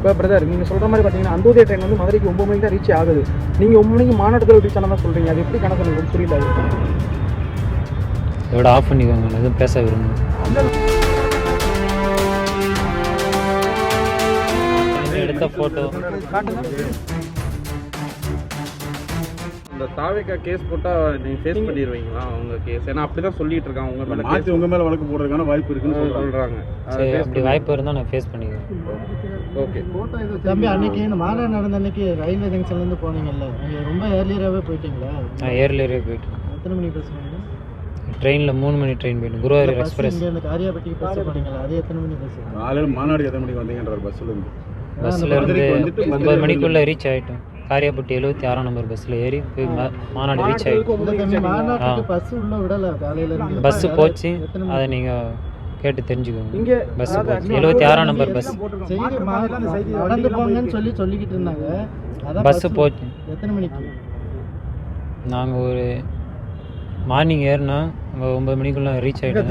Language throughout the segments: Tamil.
இப்போ பிரதர் நீங்கள் சொல்கிற மாதிரி பார்த்தீங்கன்னா அந்தோதய ட்ரெயின் வந்து மதுரைக்கு ஒம்பது மணிக்கு தான் ரீச் ஆகுது. நீங்கள் ஒம்பது மணிக்கு மாநாட்டத்தில் ரீச் ஆனால் தான் சொல்கிறீங்க அது எப்படி கணக்கு எனக்கு புரியல. இதோட ஆஃப் பண்ணிக்கோங்க. எதுவும் பேச விரும்புகிறேன் எடுத்த ஃபோட்டோ இந்த தாவேக்கா கேஸ் போட்டா நீங்க ஃபேஸ் பண்ணிடுவீங்களா அவங்க கேஸ் ஏன்னா அப்படிதான் சொல்லிட்டு இருக்காங்க உங்க மேல மாற்றி உங்க மேல வழக்கு போடுறதுக்கான வாய்ப்பு இருக்குன்னு சொல்றாங்க. சரி அப்படி வாய்ப்பு இருந்தால் நான் ஃபேஸ் பண்ணிக்கிறேன் ஓகே. தம்பி அன்னைக்கு இந்த மாநாடு நடந்த அன்னைக்கு ரயில்வே ஜங்ஷன்ல இருந்து போனீங்கல்ல நீங்க ரொம்ப ஏர்லியராகவே போயிட்டீங்களா? நான் ஏர்லியரே போயிட்டேன். எத்தனை மணிக்கு பஸ் போனீங்க ட்ரெயினில் மூணு மணி ட்ரெயின் போயிட்டேன். குருவாயூர் எக்ஸ்பிரஸ் இங்க இந்த காரியாபட்டிக்கு பஸ் போனீங்களா? அது எத்தனை மணி பஸ் காலையில் மாநாடு எத்தனை மணிக்கு வந்தீங்கன்றார் பஸ்ஸில் இருந்து. பஸ்ஸில் இருந்து ஒன்பது மணிக்குள்ளே ரீச் ஆகிட்டோம் காரியாப்பட்டி எழுபத்தி ஆறாம் நம்பர் பஸ்ஸில் ஏறி போய் மா- மாநாடு ரீச் இருந்து. பஸ்ஸு போச்சு. அதை நீங்கள் கேட்டு தெரிஞ்சுக்கோங்க. இங்கே பஸ் போச்சு. எழுபத்தி ஆறாம் நம்பர் பஸ் நடந்து போங்கன்னு சொல்லி சொல்லிக்கிட்டு இருந்தாங்க. பஸ்ஸு bus போச்சு. எத்தனை மணிக்கு? நாங்கள் ஒரு மார்னிங் ஏறினா அங்கே ஒம்பது மணிக்குள்ளே ரீச் ஆகிட்டோம்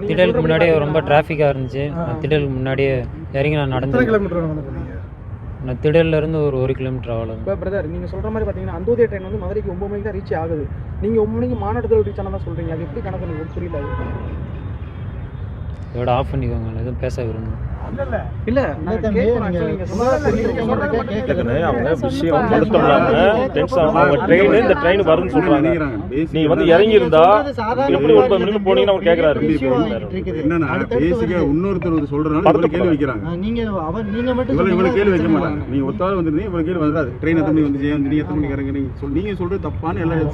திடலுக்கு முன்னாடியே ரொம்ப டிராஃபிக்காக இருந்துச்சு. திடலுக்கு முன்னாடியே இறங்கி நான் நடந்து கிலோமீட்டர் நான் திடல்ல இருந்து ஒரு ஒரு கிலோமீட்டர் அவ்வளோ இப்போ பிரதர் நீங்கள் சொல்கிற மாதிரி பார்த்தீங்கன்னா அந்தோதய ட்ரெயின் வந்து மதுரைக்கு ஒம்பது மணிக்கு தான் ரீச் ஆகுது. நீங்கள் ஒம்பது மணிக்கு மாநாட்டத்தில் ரீச் ஆனால் தான் சொல்கிறீங்க அது எப்படி கணக்கு எனக்கு புரியல. இதோட ஆஃப் பண்ணிக்கோங்க எதுவும் பேச விரும்புகிறேன் இல்லை. அவங்க விஷயம் பதட்டம் இல்லாம ட்ரெயின் இந்த ட்ரெயின் வரும்னு சொல்றாங்க. நீங்க வந்து இறங்கி இருந்தா எப்படி ஒன்பது மணிக்கு போனீங்கன்னு அவர் கேக்குறாரு. என்னன்னா பேசிக்கா. இன்னொருத்தர் வந்து சொல்றதுனால இவ்வளவு கேள்வி வைக்கிறாங்க. நீங்க அவர் நீங்க மட்டும் இவ்வளவு இவ்வளவு கேள்வி வைக்க மாட்டாங்க. நீங்க ஒத்தாலும் வந்துருந்தீங்க இவ்வளவு கேள்வி வராது. ட்ரெயின் எத்தனை மணிக்கு வந்து நீங்க எத்தனை மணிக்கு இறங்குறீங்க? சொல் நீங்க சொல்றது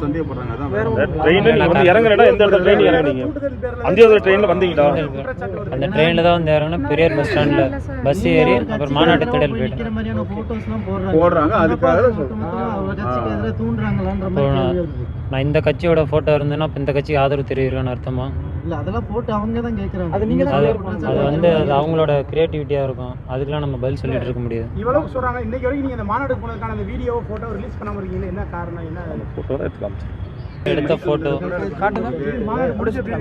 சந்தேகப்படுறாங்க அதான் வேற ஒண்ணும் ட்ரெயின் நீங்க வந்து இறங்குறா எந்த இடத்துல ட்ரெயின் இறங்குனீங்க அந்த இடத்துல ட்ரெயின்ல வந்தீங்களா? அந்த ட்ரெயினில் தான் வந்து இறங்கினா பெரியார் பஸ் ஸ்டாண்டில் பஸ் ஏறி அப்புறம் மாநாட்டு திடல் போய் போயிட்டேன் நிக்கிற மாதிரியான photos-லாம் போடுறாங்க. போடுறாங்க, அதுக்காக. நான் இந்த கட்சியோட ஃபோட்டோ இருந்தேன்னா அப்போ இந்த கட்சிக்கு ஆதரவு தெரிவிக்கிறேன்னு அர்த்தமா? இல்ல அதெல்லாம் போட்டு அவங்க தான் கேக்குறாங்க. அது வந்து அது அவங்களோட க்ரியேட்டிவிட்டியாக இருக்கும். அதுக்கெலாம் நம்ம பதில் சொல்லிட்டு இருக்க முடியாது. இவ்வளவு சொல்றாங்க. இன்னைக்கு வரைக்கும் நீங்க இந்த மாநாடு போனதுக்கான அந்த வீடியோ போட்டோ ரிலீஸ் பண்ணாம இருக்கீங்க. என்ன காரணம்? என்ன? போட்டோ தான் எடுத்து காட்டுங்க. முடிச்சிட்டு